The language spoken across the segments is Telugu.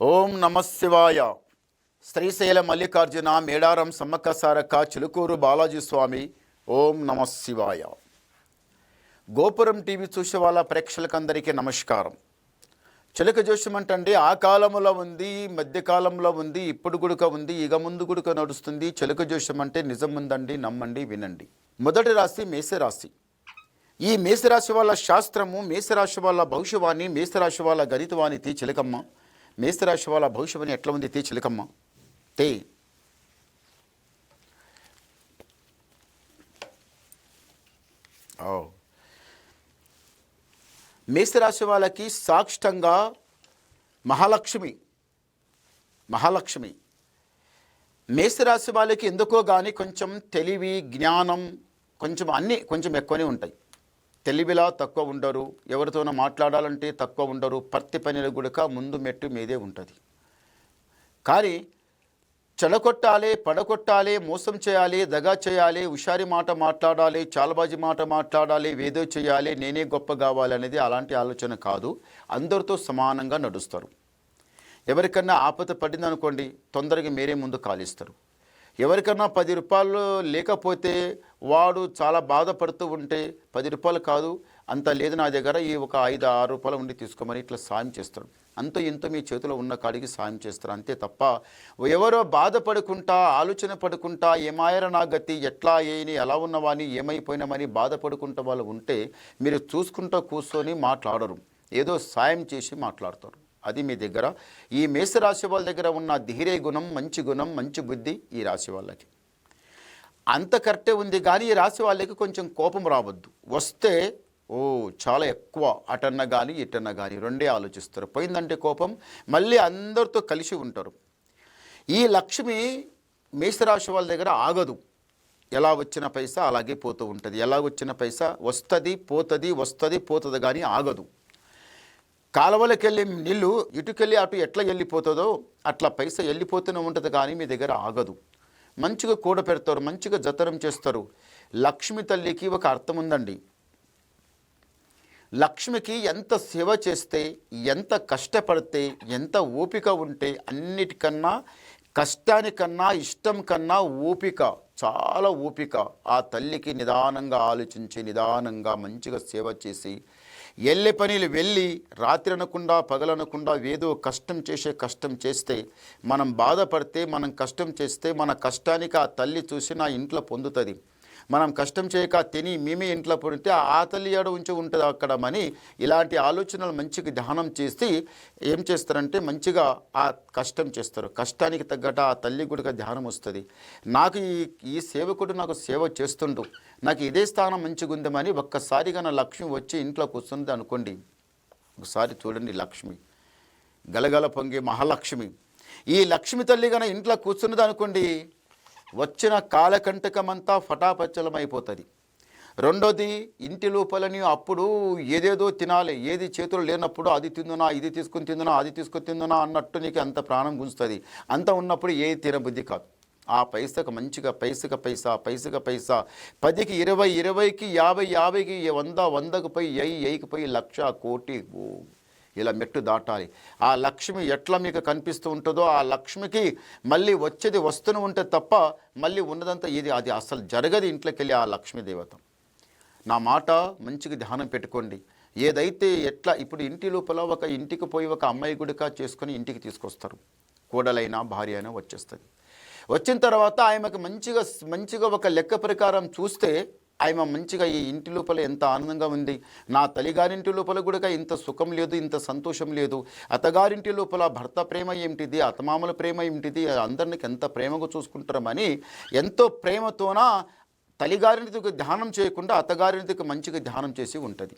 ఓం నమశివాయ శ్రీశైల మల్లికార్జున మేడారం సమ్మక్క సారక్క చిలుకూరు బాలాజీ స్వామి ఓం నమశివాయ గోపురం టీవీ చూసే వాళ్ళ ప్రేక్షకులందరికీ నమస్కారం. చిలక జోషం అంటే ఆ కాలంలో ఉంది మధ్యకాలంలో ఉంది ఇప్పుడు గుడుక ఉంది ఇక ముందు గుడుక నడుస్తుంది. చిలక జోషం అంటే నిజం ఉందండి నమ్మండి వినండి. మొదటి రాశి మేషరాశి. ఈ మేషరాశి వాళ్ళ శాస్త్రము మేషరాశి వాళ్ళ భవిష్యవాణి మేషరాశి వాళ్ళ గణితవాణితి చిలకమ్మ. మేషరాశి వాళ్ళ భవిష్యమని ఎట్లా ఉంది? తే చిలకమ్మ. తే. ఓ. మేషరాశి వాళ్ళకి సాక్షితంగా మహాలక్ష్మి. మహాలక్ష్మి. మేషరాశి వాళ్ళకి ఎందుకో కానీ కొంచెం తెలివి జ్ఞానం కొంచెం అన్నీ కొంచెం ఎక్కువనే ఉంటాయి. తెలివిలా తక్కువ ఉండరు ఎవరితోనో మాట్లాడాలంటే తక్కువ ఉండరు పత్తి పనిల కూడా ముందు మెట్టు మీదే ఉంటుంది. కానీ చెడగొట్టాలి పడగొట్టాలి మోసం చేయాలి దగా చేయాలి హుషారి మాట మాట్లాడాలి చాలబాజీ మాట మాట్లాడాలి వేదో చేయాలి నేనే గొప్ప కావాలి అనేది అలాంటి ఆలోచన కాదు. అందరితో సమానంగా నడుస్తారు. ఎవరికన్నా ఆపద పడిందనుకోండి తొందరగా మీరే ముందు కాలిస్తారు. ఎవరికన్నా పది రూపాయలు లేకపోతే వాడు చాలా బాధపడుతూ ఉంటే పది రూపాయలు కాదు అంత లేదు నా దగ్గర ఈ ఒక ఐదు ఆరు రూపాయలు ఉండి తీసుకోమని ఇట్లా సాయం చేస్తాడు. అంత ఇంతో మీ చేతిలో ఉన్న కాడికి సాయం చేస్తారు అంతే తప్ప ఎవరో బాధపడుకుంటా ఆలోచన పడుకుంటా ఏమాయర నా గతి ఎట్లా ఏని ఎలా ఉన్నవాని ఏమైపోయినామని బాధపడుకుంటా వాళ్ళు ఉంటే మీరు చూసుకుంటూ కూర్చొని మాట్లాడరు. ఏదో సాయం చేసి మాట్లాడతారు. అది మీ దగ్గర. ఈ మేషరాశి వాళ్ళ దగ్గర ఉన్న ధీరే గుణం మంచి గుణం మంచి బుద్ధి ఈ రాశి వాళ్ళకి. అంత కరెక్టే ఉంది కానీ ఈ రాశి వాళ్ళకి కొంచెం కోపం రావద్దు. వస్తే ఓ చాలా ఎక్కువ అటన్న కానీ ఇటన్న కానీ రెండే ఆలోచిస్తారు. పోయిందంటే కోపం మళ్ళీ అందరితో కలిసి ఉంటారు. ఈ లక్ష్మి మేషరాశి వాళ్ళ దగ్గర ఆగదు. ఎలా వచ్చిన పైసా అలాగే పోతూ ఉంటుంది. ఎలా వచ్చిన పైసా వస్తుంది పోతుంది వస్తుంది పోతుంది కానీ ఆగదు. కాలువలకెళ్ళి నీళ్ళు ఇటుకెళ్ళి అటు ఎట్లా వెళ్ళిపోతుందో అట్లా పైసా వెళ్ళిపోతూనే ఉంటుంది కానీ మీ దగ్గర ఆగదు. మంచిగా కూడ పెడతారు మంచిగా జతనం చేస్తారు. లక్ష్మి తల్లికి ఒక అర్థం ఉందండి. లక్ష్మికి ఎంత సేవ చేస్తే ఎంత కష్టపడితే ఎంత ఓపిక ఉంటే అన్నిటికన్నా కష్టానికన్నా ఇష్టం కన్నా ఓపిక చాలా ఓపిక. ఆ తల్లికి నిదానంగా ఆలోచించి నిదానంగా మంచిగా సేవ చేసి వెళ్ళే పనులు వెళ్ళి రాత్రి అనకుండా పగలనకుండా ఏదో కష్టం చేసే కష్టం చేస్తే మనం బాధపడితే మనం కష్టం చేస్తే మన కష్టానికి ఆ తల్లి చూసి నా ఇంట్లో పొందుతుంది. మనం కష్టం చేయక తిని మేమే ఇంట్లో పొడితే ఆ తల్లి ఏడ ఉంచి ఉంటుంది అక్కడ అని ఇలాంటి ఆలోచనలు మంచిగా ధ్యానం చేసి ఏం చేస్తారంటే మంచిగా ఆ కష్టం చేస్తారు. కష్టానికి తగ్గట్టు ఆ తల్లి కూడా ధ్యానం వస్తుంది. నాకు ఈ ఈ సేవకుడు నాకు సేవ చేస్తుండు. నాకు ఇదే స్థానం మంచిగా ఉందమని ఒక్కసారిగా నా లక్ష్మి వచ్చి ఇంట్లో కూర్చుంది అనుకోండి. ఒకసారి చూడండి లక్ష్మి. గలగల పొంగే మహాలక్ష్మి. ఈ లక్ష్మి తల్లి కనుక ఇంట్లో కూర్చున్నది అనుకోండి. వచ్చిన కాలకంటకమంతా ఫటాపచ్చలమైపోతుంది. రెండోది ఇంటి లోపలని అప్పుడు ఏదేదో తినాలి ఏది చేతులు లేనప్పుడు అది తిందునా ఇది తీసుకుని తిందునా అది తీసుకుని తిందునా అన్నట్టు నీకు అంత ప్రాణం గుంజుతుంది. అంత ఉన్నప్పుడు ఏది తినబుద్ధి కాదు. ఆ పైసకు మంచిగా పైసక పైసా పైసక పైసా. పదికి ఇరవై ఇరవైకి యాభై యాభైకి వంద వందకు పోయి ఎయి ఎయికి పోయి లక్ష కోటి ఓ ఇలా మెట్టు దాటాలి. ఆ లక్ష్మి ఎట్లా మీకు కనిపిస్తూ ఉంటుందో ఆ లక్ష్మికి మళ్ళీ వచ్చేది వస్తూనే ఉంటే తప్ప మళ్ళీ ఉన్నదంతా ఇది అది అసలు జరగదు ఇంట్లోకి వెళ్ళి ఆ లక్ష్మీ దేవత. నా మాట మంచిగా ధ్యానం పెట్టుకోండి. ఏదైతే ఎట్లా ఇప్పుడు ఇంటి లోపల ఒక ఇంటికి పోయి ఒక అమ్మాయి గుడిక చేసుకొని ఇంటికి తీసుకొస్తారు. కోడలైనా భార్య అయినా వచ్చేస్తుంది. వచ్చిన తర్వాత ఆమెకు మంచిగా మంచిగా ఒక లెక్క ప్రకారం చూస్తే ఆమె మంచిగా ఈ ఇంటి లోపల ఎంత ఆనందంగా ఉంది. నా తల్లిగారింటి లోపల కూడా ఇంత సుఖం లేదు ఇంత సంతోషం లేదు. అత్తగారింటి లోపల భర్త ప్రేమ ఏమిటిది అతమామల ప్రేమ ఏమిటిది అందరికి ఎంత ప్రేమగా చూసుకుంటారమని ఎంతో ప్రేమతోన తల్లిగారింటికి ధ్యానం చేయకుండా అత్తగారింటికి మంచిగా ధ్యానం చేసి ఉంటుంది.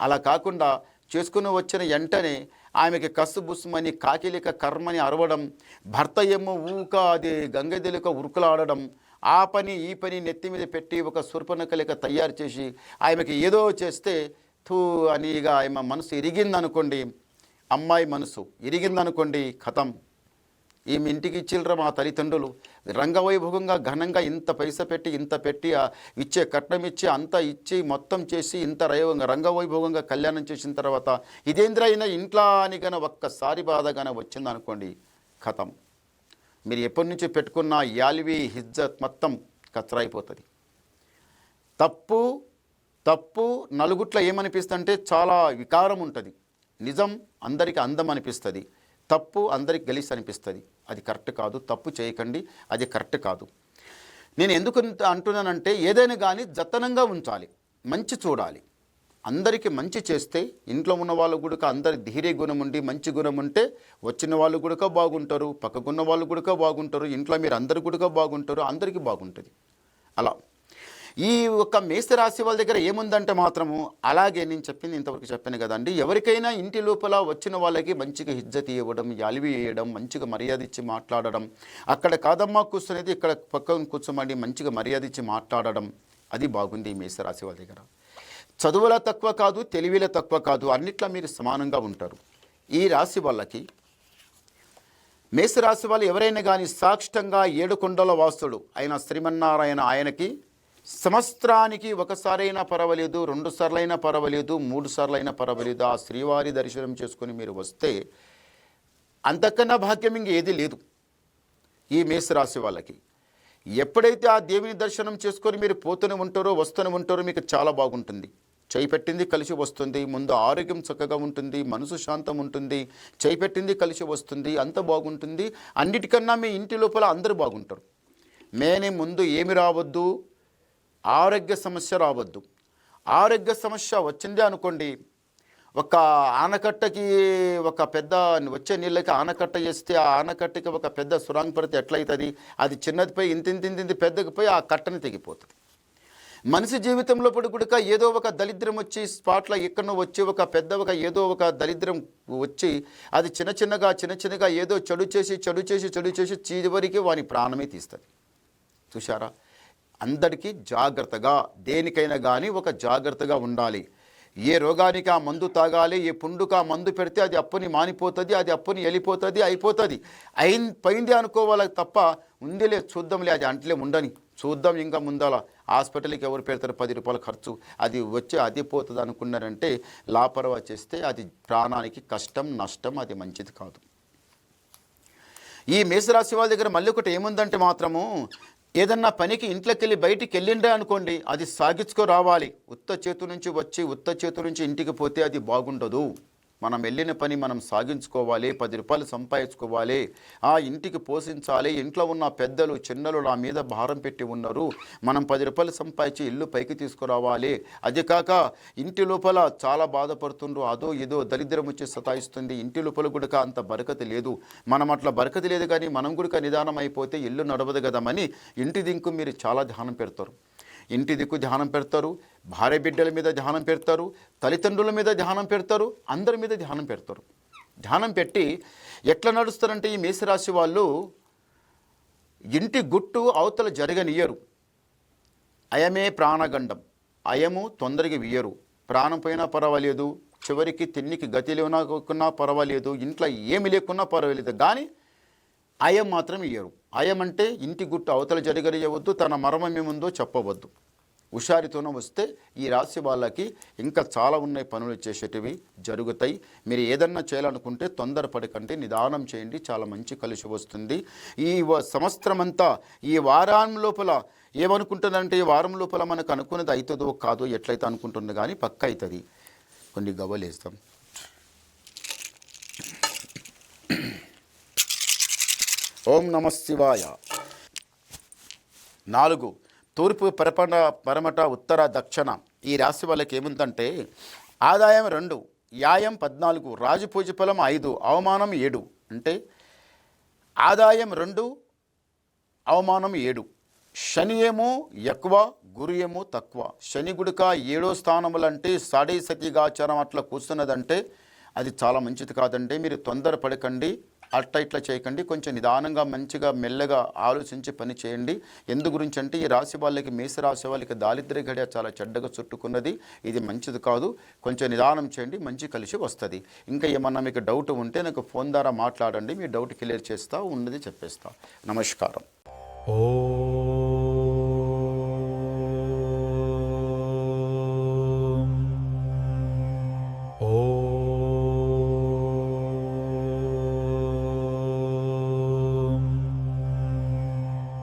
అలా కాకుండా చేసుకుని వచ్చిన వెంటనే ఆమెకి కసుబుస్మని కాకిలిక కర్మని అరవడం భర్త ఏమో ఊక అది గంగదిలిక ఉరుకులాడడం ఆ పని ఈ పని నెత్తి మీద పెట్టి ఒక సుర్పనకలిక తయారు చేసి ఆమెకి ఏదో చేస్తే థూ అని ఇక ఆమె మనసు ఇరిగిందనుకోండి అమ్మాయి మనసు ఇరిగిందనుకోండి కథం. ఈమె ఇంటికి ఇచ్చిల్రా మా తల్లిదండ్రులు? రంగవైభవంగా ఘనంగా ఇంత పైస పెట్టి ఇంత పెట్టి ఇచ్చే కట్నం ఇచ్చి అంతా ఇచ్చి మొత్తం చేసి ఇంత రైవంగా రంగవైభవంగా కళ్యాణం చేసిన తర్వాత ఇదేంద్ర అయినా ఇంట్లో అని గన ఒక్కసారి బాధ గన వచ్చిందనుకోండి కథం. మీరు ఎప్పటి నుంచి పెట్టుకున్న యాలివి హిజ్జత్ మొత్తం కచ్చరైపోతుంది తప్పు తప్పు నలుగుట్ల ఏమనిపిస్తుంది అంటే చాలా వికారం ఉంటుంది. నిజం అందరికి అందం అనిపిస్తుంది. తప్పు అందరికి గలీస్ అనిపిస్తుంది. అది కరెక్ట్ కాదు తప్పు చేయకండి అది కరెక్ట్ కాదు. నేను ఎందుకు అంటున్నానంటే ఏదైనా కానీ జతనంగా ఉంచాలి మంచి చూడాలి. అందరికీ మంచి చేస్తే ఇంట్లో ఉన్న వాళ్ళు కూడా అందరి ధీర్య గుణం ఉండి మంచి గుణం ఉంటే వచ్చిన వాళ్ళు కూడా బాగుంటారు పక్కకున్న వాళ్ళు కూడా బాగుంటారు ఇంట్లో మీరు అందరు కూడా బాగుంటారు అందరికీ బాగుంటుంది. అలా. ఈ ఒక మేషరాశి వాళ్ళ దగ్గర ఏముందంటే మాత్రము అలాగే నేను చెప్పింది ఇంతవరకు చెప్పాను కదండి ఎవరికైనా ఇంటి లోపల వచ్చిన వాళ్ళకి మంచిగా హిజ్జతి ఇవ్వడం యాలివి వేయడం మంచిగా మర్యాద ఇచ్చి మాట్లాడడం అక్కడ కాదమ్మా కూర్చునేది ఇక్కడ పక్కన కూర్చోమని మంచిగా మర్యాద ఇచ్చి మాట్లాడడం అది బాగుంది ఈ మేషరాశి వాళ్ళ దగ్గర. చదువుల తక్కువ కాదు తెలివిల తక్కువ కాదు అన్నిట్లో మీరు సమానంగా ఉంటారు. ఈ రాశి వాళ్ళకి మేషరాశి వాళ్ళు ఎవరైనా కానీ సాక్షితంగా ఏడుకొండల వాసుడు అయిన శ్రీమన్నారాయణ ఆయనకి సంవత్సరానికి ఒకసారైనా పర్వాలేదు రెండు సార్లైనా పర్వాలేదు మూడు సార్లైనా పర్వాలేదు. ఆ శ్రీవారి దర్శనం చేసుకొని మీరు వస్తే అంతకన్నా భాగ్యం ఇంక ఏది లేదు ఈ మేషరాశి వాళ్ళకి. ఎప్పుడైతే ఆ దేవుని దర్శనం చేసుకొని మీరు పోతూనే ఉంటారో వస్తూనే ఉంటారో మీకు చాలా బాగుంటుంది. చేయి పెట్టింది కలిసి వస్తుంది. ముందు ఆరోగ్యం చక్కగా ఉంటుంది మనసు శాంతం ఉంటుంది. చేయి పెట్టింది కలిసి వస్తుంది అంత బాగుంటుంది. అన్నిటికన్నా మీ ఇంటి లోపల అందరూ బాగుంటారు. మేనే ముందు ఏమి రావద్దు? ఆరోగ్య సమస్య రావద్దు. ఆరోగ్య సమస్య వచ్చిందే అనుకోండి ఒక ఆనకట్టకి ఒక పెద్ద వచ్చే నీళ్ళకి ఆనకట్ట చేస్తే ఆ ఆనకట్టకి ఒక పెద్ద సురాంగ్ పడితే ఎట్లయితుంది? అది చిన్నది పోయి ఇంత పెద్దకి పోయి ఆ కట్టని తెగిపోతుంది. మనిషి జీవితంలో కూడా ఏదో ఒక దరిద్రం వచ్చి స్పాట్లో ఎక్కడో వచ్చి ఒక పెద్ద ఒక ఏదో ఒక దరిద్రం వచ్చి అది చిన్న చిన్నగా చిన్న చిన్నగా ఏదో చెడు చేసి చెడు చేసి చెడు చేసి చివరికి వాని ప్రాణమే తీస్తుంది. చూసారా అందరికీ జాగ్రత్తగా దేనికైనా కానీ ఒక జాగ్రత్తగా ఉండాలి. ఏ రోగానికి ఆ మందు తాగాలి ఏ పుండుకు ఆ మందు పెడితే అది అప్పుని మానిపోతుంది అది అప్పుని వెళ్ళిపోతుంది అయిపోతుంది. అయిన్ పోయింది అనుకోవాలి తప్ప ఉందిలే చూద్దాంలే అది అంటలే ఉండని. చూద్దాం ఇంకా ముందల హాస్పిటల్కి ఎవరు పెడతారు? పది రూపాయల ఖర్చు. అది వచ్చి అది పోతుంది అనుకున్నారంటే లాపరవా చేస్తే అది ప్రాణానికి కష్టం నష్టం అది మంచిది కాదు. ఈ మేషరాశి వాళ్ళ దగ్గర మళ్ళీ ఒకటి ఏముందంటే మాత్రము ఏదన్నా పనికి ఇంట్లోకి వెళ్ళి బయటికి వెళ్ళిండే అనుకోండి అది సాగించుకో రావాలి. ఉత్త చేతు నుంచి వచ్చి ఉత్త చేతు నుంచి ఇంటికి పోతే అది బాగుండదు. మనం వెళ్ళిన పని మనం సాగించుకోవాలి పది రూపాయలు సంపాదించుకోవాలి. ఆ ఇంటికి పోషించాలి ఇంట్లో ఉన్న పెద్దలు చిన్నలు నా మీద భారం పెట్టి ఉన్నారు. మనం పది రూపాయలు సంపాదించి ఇల్లు పైకి తీసుకురావాలి. అది కాక ఇంటి లోపల చాలా బాధపడుతుండ్రు. అదో ఏదో దరిద్రం వచ్చి సతాయిస్తుంది. ఇంటి లోపల కూడా అంత బరకత లేదు. మనం అట్లా బరకతి లేదు కానీ మనం కూడా నిదానం అయిపోతే ఇల్లు నడవదు కదమని ఇంటి దింకు మీరు చాలా ధ్యానం పెడతారు. ఇంటి దిక్కు ధ్యానం పెడతారు భార్య బిడ్డల మీద ధ్యానం పెడతారు తల్లిదండ్రుల మీద ధ్యానం పెడతారు అందరి మీద ధ్యానం పెడతారు. ధ్యానం పెట్టి ఎట్లా నడుస్తారంటే ఈ మేషరాశి వాళ్ళు ఇంటి గుట్టు అవతల జరగనియ్యరు అయమే ప్రాణగండం. అయము తొందరగా వియ్యరు ప్రాణం పోయినా పర్వాలేదు చివరికి తిన్నికి గతి లేకున్నా పర్వాలేదు ఇంట్లో ఏమి లేకున్నా పర్వాలేదు కానీ అయం మాత్రం ఇయ్యరు అయమంటే అంటే ఇంటి గుట్టు అవతల జరగనియవద్దు తన మర్మం ఏముందో చెప్పవద్దు. హుషారితోనే వస్తే ఈ రాశి వాళ్ళకి ఇంకా చాలా ఉన్నాయి పనులు చేసేటివి జరుగుతాయి. మీరు ఏదన్నా చేయాలనుకుంటే తొందరపడకండి నిదానం చేయండి చాలా మంచి కలిసి వస్తుంది. ఈ వ- సంవత్సరం అంతా ఈ వారం లోపల ఏమనుకుంటుందంటే ఈ వారం లోపల మనకు అనుకున్నది అవుతుందో కాదో ఎట్లయితే అనుకుంటుంది కానీ పక్క అవుతుంది కొన్ని గవ్వలేస్తాం. ఓం నమ శివాయ. నాలుగు తూర్పు పరపన పరమట ఉత్తర దక్షిణ. ఈ రాశి వాళ్ళకి ఏముందంటే ఆదాయం రెండు యాయం పద్నాలుగు రాజపూజ ఫలం ఐదు అవమానం ఏడు. అంటే ఆదాయం రెండు అవమానం ఏడు. శని ఏమో ఎక్కువ గురు ఏమో తక్కువ. శని గుడిక ఏడో స్థానములంటే సాడే సతీగాచారం అట్లా కూర్చున్నదంటే అది చాలా మంచిది కాదండి. మీరు తొందరపడకండి. అట్లా ఇట్లా చేయకండి. కొంచెం నిదానంగా మంచిగా మెల్లగా ఆలోచించి పని చేయండి. ఎందు గురించి అంటే ఈ రాశి వాళ్ళకి మేషరాశి వాళ్ళకి దారిద్ర్య గడియ చాలా చెడ్డగా చుట్టుకున్నది. ఇది మంచిది కాదు. కొంచెం నిదానం చేయండి. మంచి కలిసి వస్తుంది. ఇంకా ఏమన్నా మీకు డౌట్ ఉంటే నాకు ఫోన్ ద్వారా మాట్లాడండి. మీ డౌట్ క్లియర్ చేస్తా ఉన్నది చెప్పేస్తా. నమస్కారం. ఓ